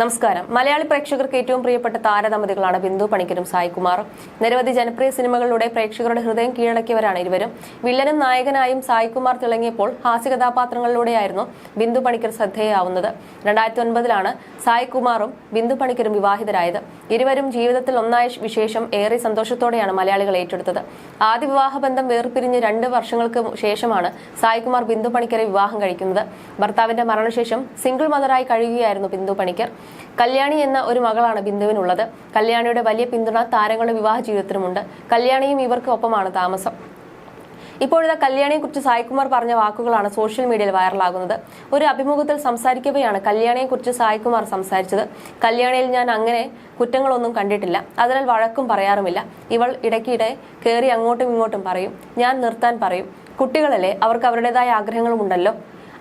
നമസ്കാരം. മലയാളി പ്രേക്ഷകർക്ക് ഏറ്റവും പ്രിയപ്പെട്ട താരദമ്പതികളാണ് ബിന്ദു പണിക്കരും സായികുമാറും നിരവധി ജനപ്രിയ സിനിമകളിലൂടെ പ്രേക്ഷകരുടെ ഹൃദയം കീഴടക്കിയവരാണ് ഇരുവരും. വില്ലനും നായകനായും സായികുമാർ തിളങ്ങിയപ്പോൾ ഹാസ്യ കഥാപാത്രങ്ങളിലൂടെയായിരുന്നു ബിന്ദു പണിക്കർ ശ്രദ്ധേയാവുന്നത്. രണ്ടായിരത്തി ഒൻപതിലാണ് സായികുമാറും ബിന്ദു പണിക്കരും വിവാഹിതരായത്. ഇരുവരും ജീവിതത്തിൽ ഒന്നായ വിശേഷം ഏറെ സന്തോഷത്തോടെയാണ് മലയാളികൾ ഏറ്റെടുത്തത്. ആദ്യ വിവാഹ ബന്ധം വേർപിരിഞ്ഞ് രണ്ട് വർഷങ്ങൾക്ക് ശേഷമാണ് സായികുമാർ ബിന്ദു പണിക്കരെ വിവാഹം കഴിക്കുന്നത്. ഭർത്താവിന്റെ മരണശേഷം സിംഗിൾ മദറായി കഴിയുകയായിരുന്നു ബിന്ദു പണിക്കർ. കല്യാണി എന്ന ഒരു മകളാണ് ബിന്ദുവിനുള്ളത്. കല്യാണിയുടെ വലിയ പിന്തുണ താരങ്ങളുടെ വിവാഹ ജീവിതത്തിനുമുണ്ട്. കല്യാണിയും ഇവർക്ക് ഒപ്പമാണ് താമസം. ഇപ്പോഴത്തെ കല്യാണിയെ കുറിച്ച് സായികുമാർ പറഞ്ഞ വാക്കുകളാണ് സോഷ്യൽ മീഡിയയിൽ വൈറലാകുന്നത്. ഒരു അഭിമുഖത്തിൽ സംസാരിക്കവെയാണ് കല്യാണിയെക്കുറിച്ച് സായികുമാർ സംസാരിച്ചത്. കല്യാണിയിൽ ഞാൻ അങ്ങനെ കുറ്റങ്ങളൊന്നും കണ്ടിട്ടില്ല. അതിനാൽ വഴക്കും പറയാറുമില്ല. ഇവൾ ഇടയ്ക്കിടെ കയറി അങ്ങോട്ടും ഇങ്ങോട്ടും പറയും. ഞാൻ നിർത്താൻ പറയും. കുട്ടികളല്ലേ അവർക്ക് അവരുടേതായ ആഗ്രഹങ്ങളുമുണ്ടല്ലോ.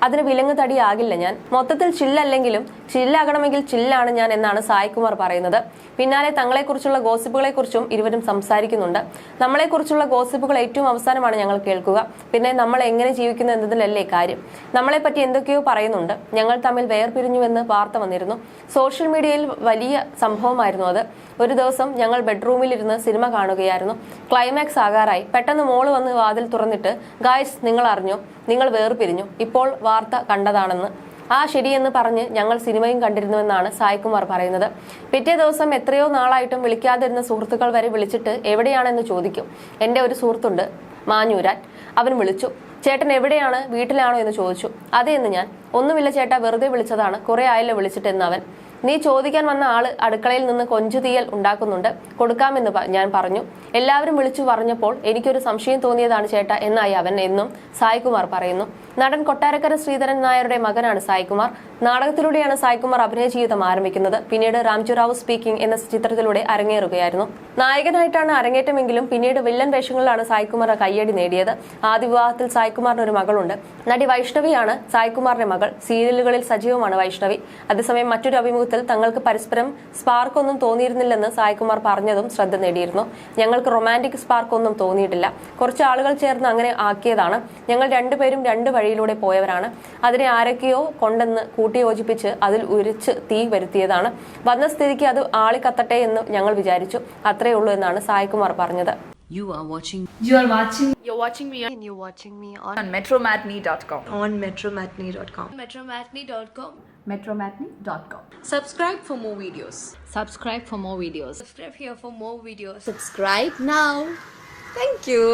അതിന് വിലങ്ങ് തടിയാകില്ല ഞാൻ. മൊത്തത്തിൽ ചില്ലല്ലെങ്കിലും ചില്ലാകണമെങ്കിൽ ചില്ലാണ് ഞാൻ എന്നാണ് സായ്കുമാർ പറയുന്നത്. പിന്നാലെ തങ്ങളെക്കുറിച്ചുള്ള ഗോസിപ്പുകളെ കുറിച്ചും ഇരുവരും സംസാരിക്കുന്നുണ്ട്. നമ്മളെക്കുറിച്ചുള്ള ഗോസിപ്പുകൾ ഏറ്റവും അവസാനമാണ് ഞങ്ങൾ കേൾക്കുക. പിന്നെ നമ്മൾ എങ്ങനെ ജീവിക്കുന്നു എന്നതിലല്ലേ കാര്യം. നമ്മളെപ്പറ്റി എന്തൊക്കെയോ പറയുന്നുണ്ട്. ഞങ്ങൾ തമ്മിൽ വേർപിരിഞ്ഞുവെന്ന് വാർത്ത വന്നിരുന്നു. സോഷ്യൽ മീഡിയയിൽ വലിയ സംഭവമായിരുന്നു അത്. ഒരു ദിവസം ഞങ്ങൾ ബെഡ്റൂമിലിരുന്ന് സിനിമ കാണുകയായിരുന്നു. ക്ലൈമാക്സ് ആകാറായി. പെട്ടെന്ന് മോൾ വന്ന് വാതിൽ തുറന്നിട്ട് ഗായ്സ് നിങ്ങൾ അറിഞ്ഞു നിങ്ങൾ വേർപിരിഞ്ഞു. ഇപ്പോൾ വാർത്ത കണ്ടതാണെന്ന്. ആ ശരിയെന്ന് പറഞ്ഞ് ഞങ്ങൾ സിനിമയും കണ്ടിരുന്നുവെന്നാണ് സായ്കുമാർ പറയുന്നത്. പിറ്റേ ദിവസം എത്രയോ നാളായിട്ടും വിളിക്കാതിരുന്ന സുഹൃത്തുക്കൾ വരെ വിളിച്ചിട്ട് എവിടെയാണെന്ന് ചോദിക്കും. എന്റെ ഒരു സുഹൃത്തുണ്ട് മാഞ്ഞൂരാൻ. അവൻ വിളിച്ചു ചേട്ടൻ എവിടെയാണ്? വീട്ടിലാണോ? എന്ന് ചോദിച്ചു. അതെ എന്ന് ഞാൻ. ഒന്നുമില്ല ചേട്ടാ വെറുതെ വിളിച്ചതാണ്. കുറെ ആയല്ലോ വിളിച്ചിട്ട് എന്ന് അവൻ. നീ ചോദിക്കാൻ വന്ന ആൾ അടുക്കളയിൽ നിന്ന് കൊഞ്ചു തീയൽ ഉണ്ടാക്കുന്നുണ്ട്. കൊടുക്കാമെന്ന് ഞാൻ പറഞ്ഞു. എല്ലാവരും വിളിച്ചു പറഞ്ഞപ്പോൾ എനിക്കൊരു സംശയം തോന്നിയതാണ് ചേട്ടാ എന്നായി അവൻ എന്നും സായികുമാർ പറയുന്നു. നടൻ കൊട്ടാരക്കര ശ്രീധരൻ നായരുടെ മകനാണ് സായികുമാർ. നാടകത്തിലൂടെയാണ് സായികുമാർ അഭിനയ ജീവിതം ആരംഭിക്കുന്നത്. പിന്നീട് രാംജുറാവു സ്പീക്കിംഗ് എന്ന ചിത്രത്തിലൂടെ അരങ്ങേറുകയായിരുന്നു. നായകനായിട്ടാണ് അരങ്ങേറ്റമെങ്കിലും പിന്നീട് വില്ലൻ വേഷങ്ങളിലാണ് സായികുമാർ കയ്യടി നേടിയത്. ആദ്യ വിവാഹത്തിൽ സായികുമാറിന് ഒരു മകളുണ്ട്. നടി വൈഷ്ണവിയാണ് സായികുമാറിന്റെ മകൾ. സീരിയലുകളിൽ സജീവമാണ് വൈഷ്ണവി. അതേസമയം മറ്റൊരു അഭിമുഖത്തിൽ തങ്ങൾക്ക് പരസ്പരം സ്പാർക്ക് ഒന്നും തോന്നിയിരുന്നില്ലെന്ന് സായികുമാർ പറഞ്ഞതും ശ്രദ്ധ നേടിയിരുന്നു. ഞങ്ങൾക്ക് റൊമാന്റിക് സ്പാർക്ക് ഒന്നും തോന്നിയിട്ടില്ല. കുറച്ച് ആളുകൾ ചേർന്ന് അങ്ങനെ ആക്കിയതാണ്. ഞങ്ങൾ രണ്ടുപേരും രണ്ട് വഴിയിലൂടെ പോയവരാണ് അതിനെ ആരൊക്കെയോ കൊണ്ടെന്ന് കൂട്ടിയോജിപ്പിച്ച് അതിൽ ഉരിച്ച് തീ വരുത്തിയതാണ് വന്ന സ്ഥിതിക്ക് അത് ആളിക്കത്തട്ടെ എന്ന് ഞങ്ങൾ വിചാരിച്ചു അത്രേ ഉള്ളൂ എന്നാണ് സായികുമാർ പറഞ്ഞത് You are watching You are watching You're watching me and you're watching me on, on metromatney.com. on metromatney.com. Metromatney.com. metromatney.com. Subscribe for more videos. Subscribe for more videos. Subscribe here for more videos. subscribe now. Thank you.